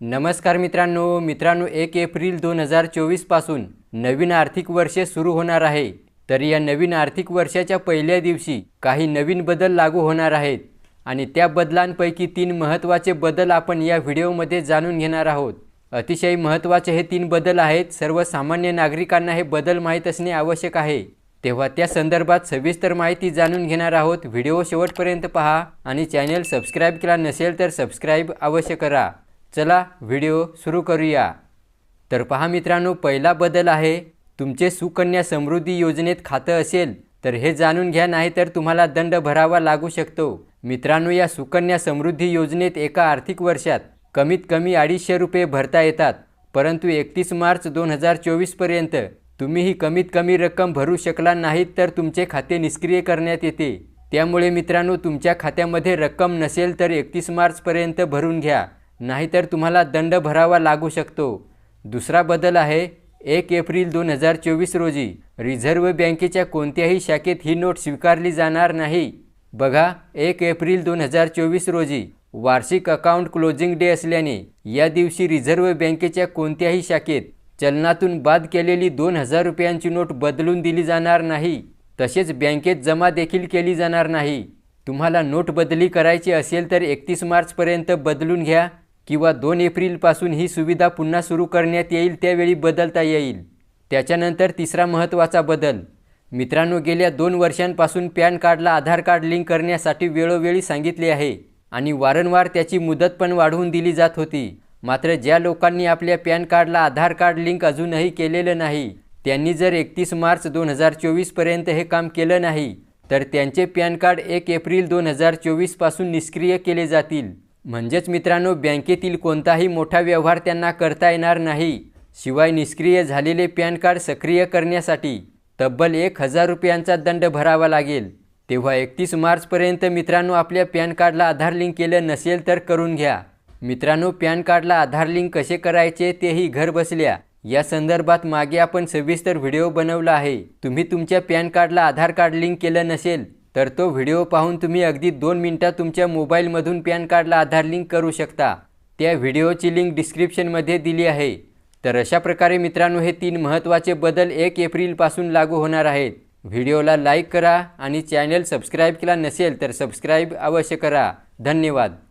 नमस्कार मित्रांनो मित्रांनो एक एप्रिल दोन हजार चोवीसपासून नवीन आर्थिक वर्ष सुरू होणार आहे. तर या नवीन आर्थिक वर्षाच्या पहिल्या दिवशी काही नवीन बदल लागू होणार आहेत आणि त्या बदलांपैकी तीन महत्त्वाचे बदल आपण या व्हिडिओमध्ये जाणून घेणार आहोत. अतिशय महत्त्वाचे हे तीन बदल आहेत. सर्वसामान्य नागरिकांना हे बदल माहीत असणे आवश्यक आहे. तेव्हा त्या संदर्भात सविस्तर माहिती जाणून घेणार आहोत. व्हिडिओ शेवटपर्यंत पहा आणि चॅनल सबस्क्राईब केला नसेल तर सबस्क्राईब अवश्य करा. चला व्हिडिओ सुरू करूया. तर पहा मित्रांनो पहिला बदल आहे तुमचे सुकन्या समृद्धी योजनेत खातं असेल तर हे जाणून घ्या नाही तर तुम्हाला दंड भरावा लागू शकतो. मित्रांनो या सुकन्या समृद्धी योजनेत एका आर्थिक वर्षात कमीत कमी अडीचशे रुपये भरता येतात परंतु एकतीस मार्च दोन हजार चोवीसपर्यंत तुम्ही ही कमीत कमी रक्कम भरू शकला नाहीत तर तुमचे खाते निष्क्रिय करण्यात येते. त्यामुळे मित्रांनो तुमच्या खात्यामध्ये रक्कम नसेल तर एकतीस मार्चपर्यंत भरून घ्या. नाहीतर तुम्हाला दंड भरावा लागू शकतो. दुसरा बदल आहे एक एप्रिल दोन हजार चोवीस रोजी रिझर्व्ह बँकेच्या कोणत्याही शाखेत ही नोट स्वीकारली जाणार नाही. बघा एक एप्रिल दोन हजार चोवीस रोजी वार्षिक अकाउंट क्लोजिंग डे असल्याने या दिवशी रिझर्व्ह बँकेच्या कोणत्याही शाखेत चलनातून बाद केलेली दोन हजार रुपयांची नोट बदलून दिली जाणार नाही. तसेच बँकेत जमा देखील केली जाणार नाही. तुम्हाला नोट बदली करायची असेल तर एकतीस मार्चपर्यंत बदलून घ्या. किंवा दोन एप्रिलपासून ही सुविधा पुन्हा सुरू करण्यात येईल त्यावेळी बदलता येईल. त्याच्यानंतर तिसरा महत्त्वाचा बदल. मित्रांनो गेल्या दोन वर्षांपासून पॅन कार्डला आधार कार्ड लिंक करण्यासाठी वेळोवेळी सांगितले आहे आणि वारंवार त्याची मुदत पण वाढवून दिली जात होती. मात्र ज्या लोकांनी आपल्या पॅन कार्डला आधार कार्ड लिंक अजूनही केलेलं नाही त्यांनी जर एकतीस मार्च दोन हजार चोवीसपर्यंत हे काम केलं नाही तर त्यांचे पॅन कार्ड एक एप्रिल दोन हजार चोवीसपासून निष्क्रिय केले जातील. म्हणजेच मित्रांनो बँकेतील कोणताही मोठा व्यवहार त्यांना करता येणार नाही. शिवाय निष्क्रिय झालेले पॅन कार्ड सक्रिय करण्यासाठी तब्बल एक हजार रुपयांचा दंड भरावा लागेल. तेव्हा एकतीस मार्चपर्यंत मित्रांनो आपल्या पॅन कार्डला आधार लिंक केलं नसेल तर करून घ्या. मित्रांनो पॅन कार्डला आधार लिंक कसे करायचे तेही घर बसल्या. या संदर्भात मागे आपण सविस्तर व्हिडिओ बनवला आहे. तुम्ही तुमच्या पॅन कार्डला आधार कार्ड लिंक केलं नसेल तर तो व्हिडिओ पाहून तुम्ही अगदी दोन मिनटात तुमच्या मोबाईलमधून पॅन कार्डला आधार लिंक करू शकता. त्या व्हिडिओची लिंक डिस्क्रिप्शनमध्ये दिली आहे. तर अशा प्रकारे मित्रांनो हे तीन महत्त्वाचे बदल एक एप्रिलपासून लागू होणार आहेत. व्हिडिओला लाईक करा आणि चॅनल सबस्क्राईब केला नसेल तर सबस्क्राईब अवश्य करा. धन्यवाद.